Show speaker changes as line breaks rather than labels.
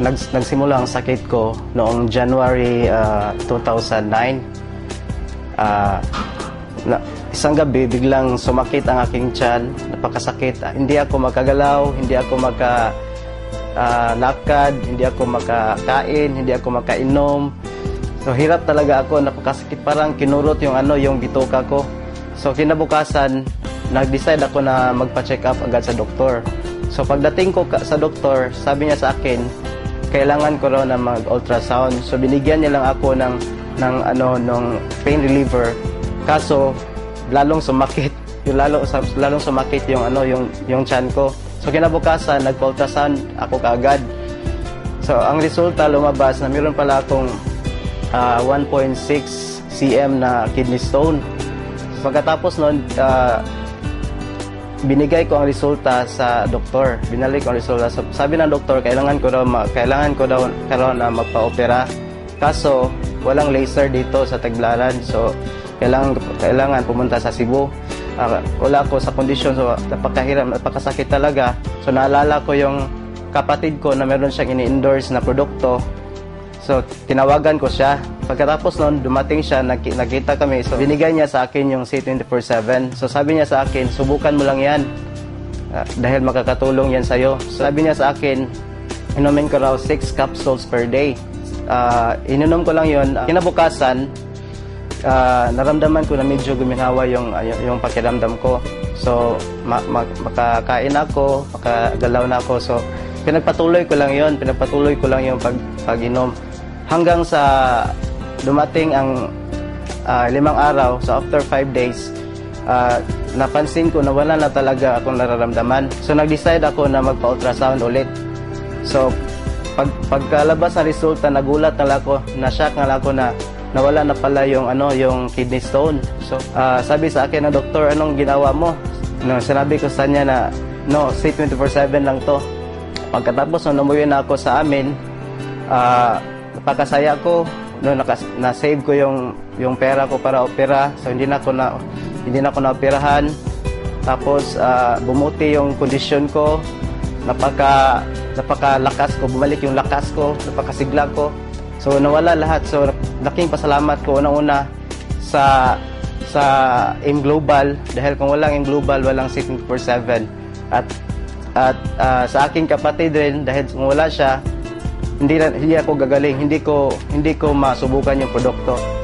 nags, nagsimula ang sakit ko noong January ah, 2009. Ah, na, isang gabi, biglang sumakit ang aking tiyan, napakasakit. Ah, hindi ako makagalaw, hindi ako maka ah, lakad, hindi ako makakain, hindi ako makainom. So hirap talaga ako, napakasakit parang kinurot yung ano, yung bituka ko. So kinabukasan, nag-decide ako na magpa-check up agad sa doktor. So pagdating ko sa doktor, sabi niya sa akin, kailangan ko raw na mag-ultrasound. So binigyan niya lang ako ng ng ano ng pain reliever. Kaso lalong sumakit, yung lalo lalong sumakit yung ano yung yung tiyan ko. So kinabukasan nagpa-ultrasound ako kaagad. So ang resulta lumabas na meron pala akong ah, 1.6 cm na kidney stone. Pagkatapos noon, ah, binigay ko ang resulta sa doktor. Binalik ko ang resulta. So, sabi ng doktor, kailangan ko daw, kailangan ko daw karon na magpa-opera. Kaso, walang laser dito sa Tagbilaran. So, kailangan, kailangan pumunta sa Cebu. Ah, wala ko sa kondisyon. So, napakahirap, napakasakit talaga. So, naalala ko yung kapatid ko na meron siyang ini-endorse na produkto. So, tinawagan ko siya. Pagkatapos noon, dumating siya, naki- nakita kami. So, binigay niya sa akin yung C24-7. So, sabi niya sa akin, subukan mo lang yan. Ah, dahil makakatulong yan sa'yo. So, sabi niya sa akin, inumin ko raw 6 capsules per day. Ah, ininom ko lang yun. Ah, kinabukasan, ah, naramdaman ko na medyo guminawa yung, yung, yung pakiramdam ko. So, ma- ma- makakain ako, makagalaw na ako. So, pinagpatuloy ko lang yon pinagpatuloy ko lang yung pag, pag-inom. Hanggang sa dumating ang ah, limang araw, so after five days, ah, napansin ko na wala na talaga akong nararamdaman. So, nag-decide ako na magpa-ultrasound ulit. So, pag pagkalabas ng resulta, nagulat na ako, na-shock na ako na nawala na pala yung ano, yung kidney stone. So, ah, sabi sa akin ng doktor, anong ginawa mo? No, sinabi ko sa kanya na, no, C24-7 lang to. Pagkatapos nung umuwi na ako sa amin, ah, napakasaya ko, no, nakas- na-save ko yung yung pera ko para opera. So hindi na ako na hindi na ako naoperahan. Tapos ah, bumuti yung kondisyon ko. Napaka napakalakas ko, bumalik yung lakas ko, napakasigla ko. So nawala lahat. So laking pasalamat ko una-una sa sa AIM Global dahil kung walang AIM Global, walang 7 At at ah, sa aking kapatid rin dahil kung wala siya, hindi hindi ako gagaling, hindi ko hindi ko masubukan yung produkto.